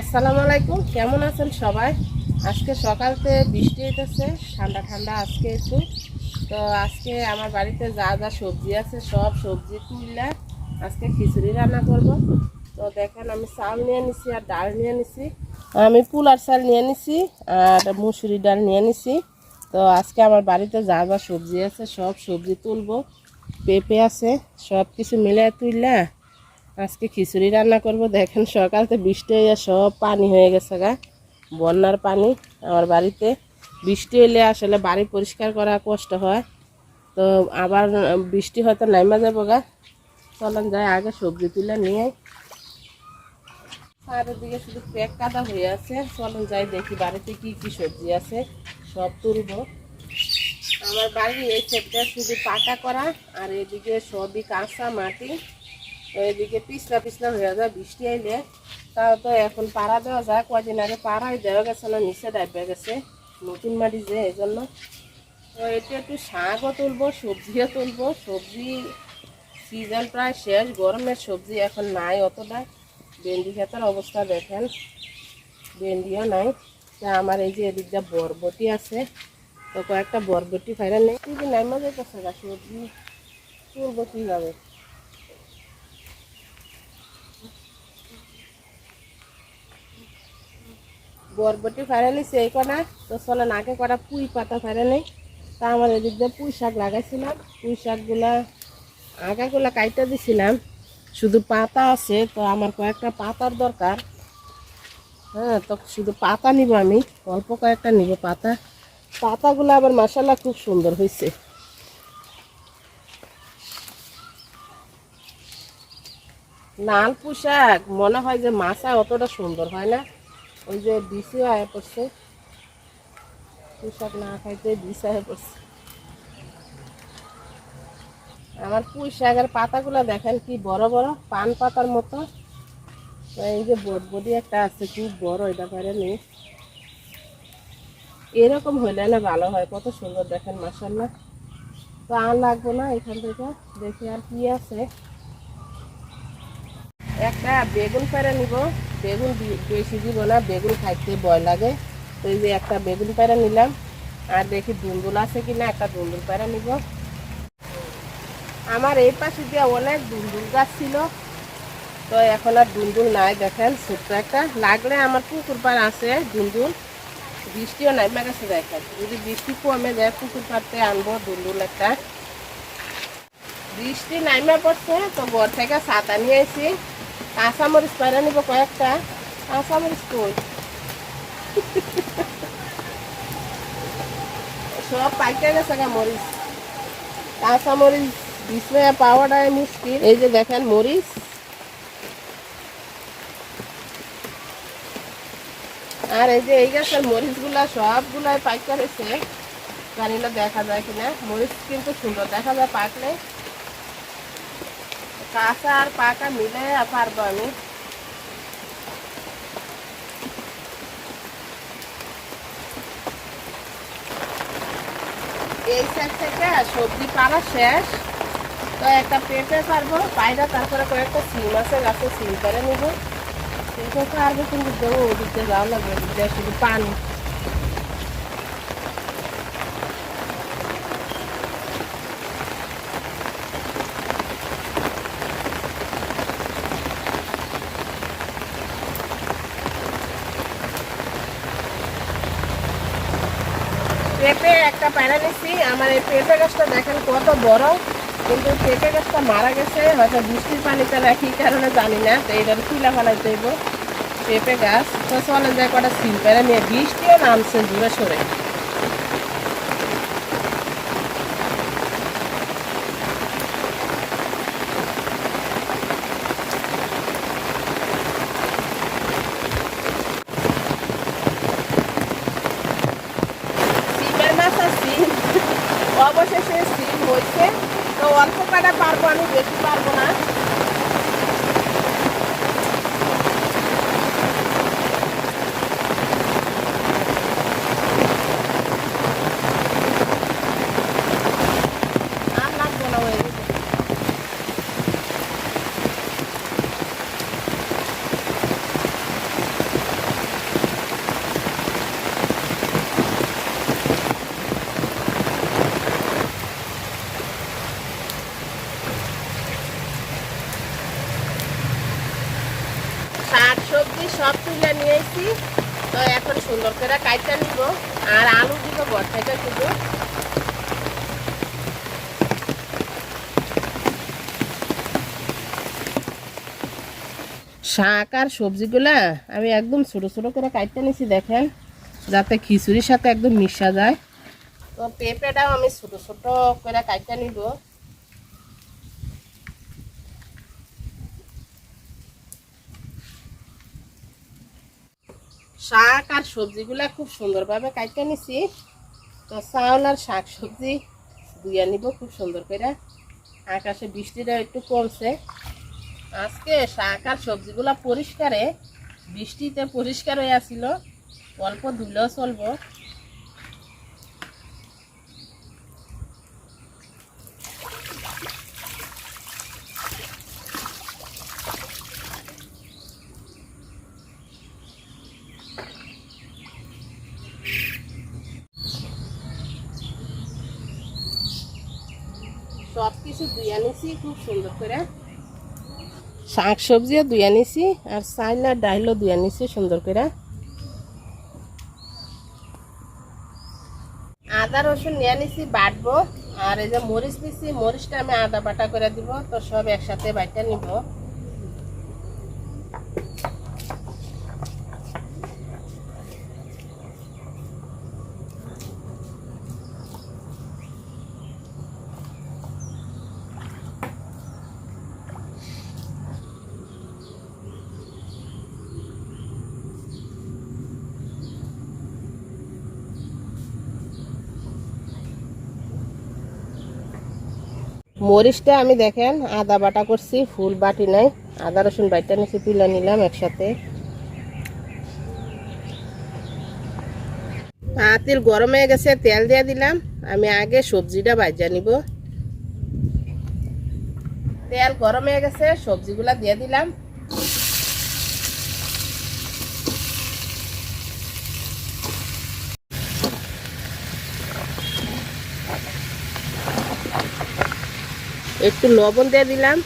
আসসালামু আলাইকুম, কেমন আছেন সবাই? আজকে সকালতে বৃষ্টি হইতেছে, ঠান্ডা ঠান্ডা আজকে একটু। তো আজকে আমার বাড়িতে যা যা সবজি আছে, সব সবজি তুললে আজকে খিচুড়ি রান্না করব। তো দেখেন, আমি চাল নিয়ে নিছি আর ডাল নিয়ে নিছি। আমি পুলার চাল নিয়ে নিছি আর মুসুরি ডাল নিয়ে নিছি। তো আজকে আমার বাড়িতে যা যা সবজি আছে, সব সবজি তুলবো। পেঁপে আছে সব কিছু মিলে তুললে আজকে খিচুড়ি রান্না করব। দেখেন সকালতে বৃষ্টি হয়ে সব পানি হয়ে গেছে গা। বন্যার পানি আমার বাড়িতে। বৃষ্টি এলে আসলে বাড়ি পরিষ্কার করা কষ্ট হয়। তো আবার বৃষ্টি হয়তো নাইমা যাব গা। চলেন যায় আগে সবজি তুলে নিয়ে। চারিদিকে শুধু পেক কাদা হয়ে আছে। চলেন যাই, দেখি বাড়িতে কি কি সবজি আছে। সব তুলবো। আমার বাড়ি এই সেটটা শুধু পাকা করা, আর এদিকে সবই কাঁচা মাটি। এদিকে পিছলা পিছলা হয়ে যায়, বৃষ্টি আইলে। তাও তো এখন পাড়া দেওয়া যায় কয়দিন আগে পাড়াই দেওয়া গেছে না, নিচে ডাইবে গেছে। নতুন মাটি যে এই জন্য তো এটা একটু শাকও তুলবো, সবজিও তুলবো। সবজি সিজন প্রায় শেষ, গরমের সবজি এখন নাই অতটা। ভেন্ডি ক্ষেতের অবস্থা দেখেন, ভেন্ডিও নাই। তা আমার এই যে এদিক এদিকটা বরবটি আছে, তো কয়েকটা বরবটি ফাইনা নেই। কিন্তু নাই মজা করছে গা, সবজি তুলবো কীভাবে? বরবটি ফাইরা নিছি এই কটা তো চলে নাকে কটা পুঁই পাতা ফাইরা নেই তা আমার এদিক দিয়ে পুঁই শাক লাগাইছিলাম। পুঁই শাকগুলা আগাগুলা কাইটা দিছিলাম। শুধু পাতা আছে, তো আমার কয়েকটা পাতার দরকার। হ্যাঁ তো শুধু পাতা নিব আমি, অল্প কয়েকটা নিব পাতা। পাতাগুলো আবার মশালা খুব সুন্দর হয়েছে লাল পোশাক মনে হয় যে মাছা অতটা সুন্দর হয় না। ওই যে বিসি আয়া পড়ছে। পোশাক না খাইতে বিষ আয়া পড়ছে। আমার পুঁই শাকের পাতাগুলো দেখেন কি বড় বড়, পান পাতার মতো। এই যে বটবডি একটা আছে খুব বড় এটা পারে নেই। এরকম হইলে না ভালো হয়, কত সুন্দর দেখেন মাসাল্লাহ তো আর লাগবো না এখান থেকে, দেখি আর কি আছে। একটা বেগুন পেরে নিব। বেগুন বেশি দিব না, বেগুন খাইতে ভয় লাগে। তো এই যে একটা বেগুন পেরে নিলাম। আর দেখি দুন্দুল আছে কিনা, একটা দুন্দুল পেরে নিব। আমার এই পাশে দিয়ে অনেক দুন্দুল গাছ ছিল, তো এখন আর দুন্দুল নাই দেখেন, ছোট্ট একটা। লাগলে আমার পুকুর পাড় আছে দুন্দুল। বৃষ্টিও নাইমা গেছে দেখেন। যদি বৃষ্টি কমে যায়, পুকুর পাড়তে আনব দুন্দুল একটা। বৃষ্টি নাইমা পড়ছে, তো ঘর থেকে ছাতা নিয়ে এসি নিব কয়েকটা। কই সব গেছে গা মরিচ। পাওয়াটাই মুশকিল। এই যে দেখেন মরিচ। আর এই যে এই গাছের মরিচগুলা সবগুলাই পাইকার না দেখা যায় কিনা। মরিচ কিন্তু সুন্দর। দেখা যায় পাকলে কাঁচা আর পাকা মিলে পারব আমি। এই সাইড থেকে সবজি পাড়া শেষ। তো একটা পেঁপে পারব পায়রা তারপরে কয়েকটা সিম আছে, গাছে সিম করে নিব। সিম পারব কিন্তু দেবো ওদিকে যাওয়া লাগবে শুধু পানি পেঁপে একটা প্যারা নিচ্ছি আমার এই পেঁপে গাছটা দেখেন কত বড়। কিন্তু পেঁপে গাছটা মারা গেছে, হয়তো বৃষ্টির পানিতে রাখি কারণে জানি না। তো এইটার ফিলা ফেলাই দেবো পেঁপে গাছ। তো চলে যায় কটা সিল প্যারা নিয়ে বৃষ্টিও নামছে দূরে সরে সিমের মাছ আর সিম অবশেষে সিম হয়েছে তো পারব আমি বেশি পারব না সবজি সব তুলে নিয়ে এসেছি তো কাইটা নিব, আর আলু দিব বর্ষাটা দিব। শাক আর সবজিগুলা আমি একদম ছোটো ছোটো করে কাটতে নিছি, দেখেন, যাতে খিচুড়ির সাথে একদম মিশা যায়। তো পেঁপেটাও আমি ছোটো ছোটো করে কাটতে নিব। শাক আর সবজিগুলা খুব সুন্দরভাবে কাটতে নিছি। তো চাউল আর শাক সবজি ধুয়ে নিব খুব সুন্দর করে। আকাশে বৃষ্টিটা একটু কমছে। আজকে শাক আর সবজিগুলা পরিষ্কারে, বৃষ্টিতে পরিষ্কার হয়ে আসিল অল্প ধুলেও চলবো সব কিছু ধুইয়া নিছি খুব সুন্দর করে। শাক সবজিও নিছি আর চাইল আর ডাইলও ধুয়ে নিছি সুন্দর করে। আদা, রসুন নিয়ে নিছি বাটবো। আর এই যে মরিচ নিছি, মরিচটা আমি আদা বাটা করে দিব, তো সব একসাথে বাইটা নিব। মরিচটা আমি দেখেন, আদা বাটা করছি, ফুল বাটি নাই। আদা, রসুন বাটা নিচে তুলে নিলাম একসাথে। তিল গরম হয়ে গেছে, তেল দিয়ে দিলাম। আমি আগে সবজিটা ভাজা নিব। তেল গরম হয়ে গেছে, সবজিগুলা দিয়ে দিলাম। একটু লবণ দিয়ে দিলাম,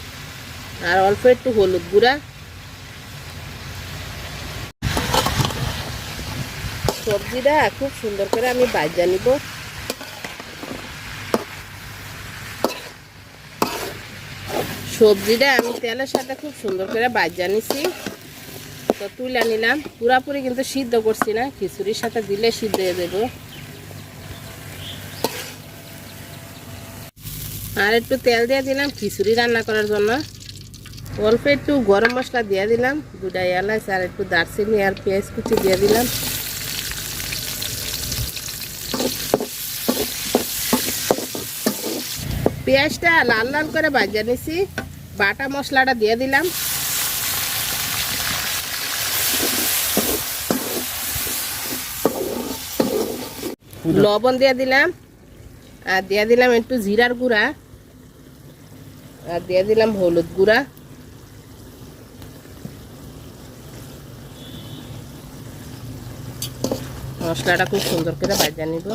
আর অল্প একটু হলুদ গুঁড়া। সবজিটা খুব সুন্দর করে আমি বাজা নিব। সবজিটা আমি তেলের সাথে খুব সুন্দর করে বাজা নিছি। তো তুলে নিলাম। পুরাপুরি কিন্তু সিদ্ধ করছি না, খিচুড়ির সাথে দিলে সিদ্ধ হয়ে দেবো আর একটু তেল দিয়ে দিলাম, খিচুড়ি রান্না করার জন্য। অল্প একটু গরম মশলা দিয়ে দিলাম দুটা এলাচ আর একটু দারচিনি আর পেঁয়াজ কুচি দিয়ে দিলাম। পেঁয়াজটা লাল লাল করে বাজিয়ে নিছি, বাটা মশলাটা দিয়ে দিলাম। লবণ দিয়ে দিলাম, আর দিয়ে দিলাম একটু জিরার গুঁড়া। আর দিয়ে দিলাম হলুদ গুঁড়া। মশলাটা খুব সুন্দর করে বাজা নিব।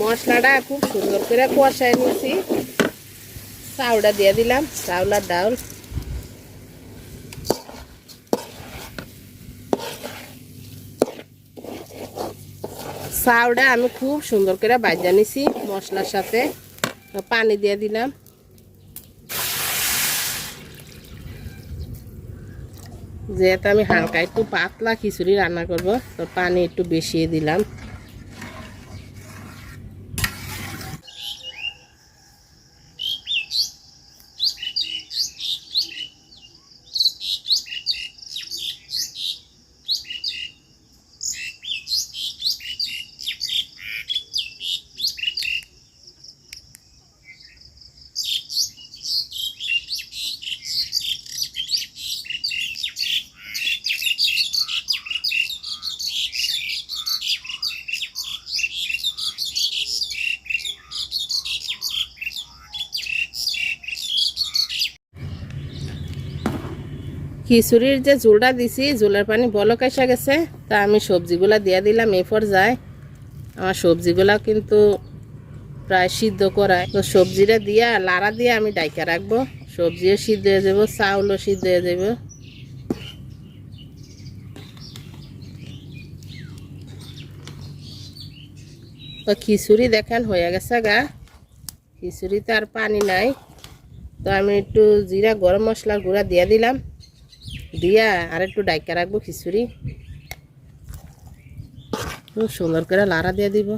মশলাটা খুব সুন্দর করে কষাই নিয়েছি চাউলটা দিয়ে দিলাম, চাউল আর ডাউল চাউলটা আমি খুব সুন্দর করে বাজা নিছি মশলার সাথে। পানি দিয়ে দিলাম। যেহেতু আমি হালকা একটু পাতলা খিচুড়ি রান্না করব, তো পানি একটু বেশিয়ে দিলাম। খিচুড়ির যে ঝোলটা দিছি, ঝোলের পানি বলক এসে গেছে, তা আমি সবজিগুলা দিয়ে দিলাম এরপর যায় আমার সবজিগুলা কিন্তু প্রায় সিদ্ধ করায়। তো সবজিটা দিয়া, লাড়া দিয়ে আমি ডাইকা রাখব। সবজিও সিদ্ধ হয়ে যাব, চাউলও সিদ্ধ হয়ে যাব। তো খিচুড়ি দেখেন হয়ে গেছে গা। খিচুড়িতে আর পানি নাই। তো আমি একটু জিরা, গরম মশলার গুঁড়া দিয়ে দিলাম। দিয়া আর একটু ডাইকা রাখব খিচুড়ি। খুব সুন্দর করে লাড়া দিয়ে দিব।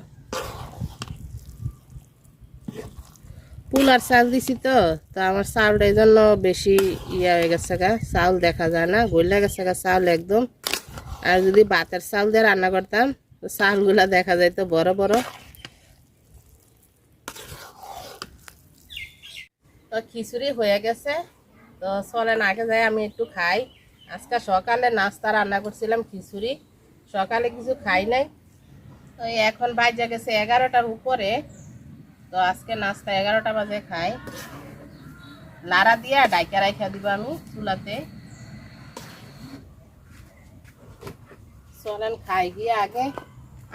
পুলার চাল দিছি তো তো আমার চাউলটা এই জন্য বেশি ইয়া হয়ে গেছে গা, চাউল দেখা যায় না গইলা গেছে গা চাউল একদম। আর যদি ভাতের চাউল দিয়ে রান্না করতাম, তো চাউলগুলা দেখা যায় তো বড় বড়। তো খিচুড়ি হয়ে গেছে, তো চলেন আগে যাই, আমি একটু খাই। আজকে সকালে নাস্তা রান্না করছিলাম, খিচুড়ি। সকালে কিছু খাই নাই। তো এখন বাজে গেছে এগারোটার উপরে। তো আজকে নাস্তা এগারোটা বাজে খাই। লাড়া দিয়া ডাইকা রাইখা দিব আমি চুলাতে। চলেন খাই গিয়ে আগে।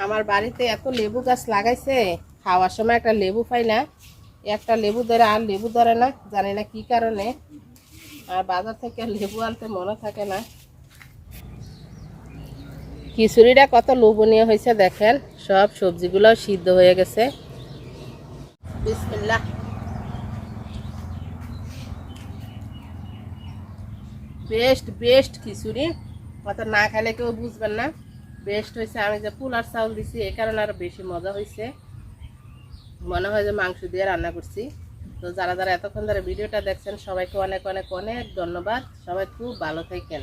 আমার বাড়িতে এত লেবু গাছ লাগাইছে, খাওয়ার সময় একটা লেবু পাই না। একটা লেবু ধরে আর লেবু ধরে না, জানি না কি কারণে। আর বাজার থেকে লেবু আনতে মনে থাকে না। খিচুড়িটা কত লোভনীয় হয়েছে দেখেন। সব সবজিগুলো সিদ্ধ হয়ে গেছে। বেস্ট বেস্ট খিচুড়ি। অত না খাইলে কেউ বুঝবেন না। বেস্ট হয়েছে, আমি যে পুলার চাউল দিছি এই কারণে আরও বেশি মজা হয়েছে। মনে হয় যে মাংস দিয়ে রান্না করছি। তো যারা যারা এতক্ষণ ধরে ভিডিওটা দেখছেন, সবাইকে অনেক অনেক অনেক ধন্যবাদ। সবাই খুব ভালো থাকেন।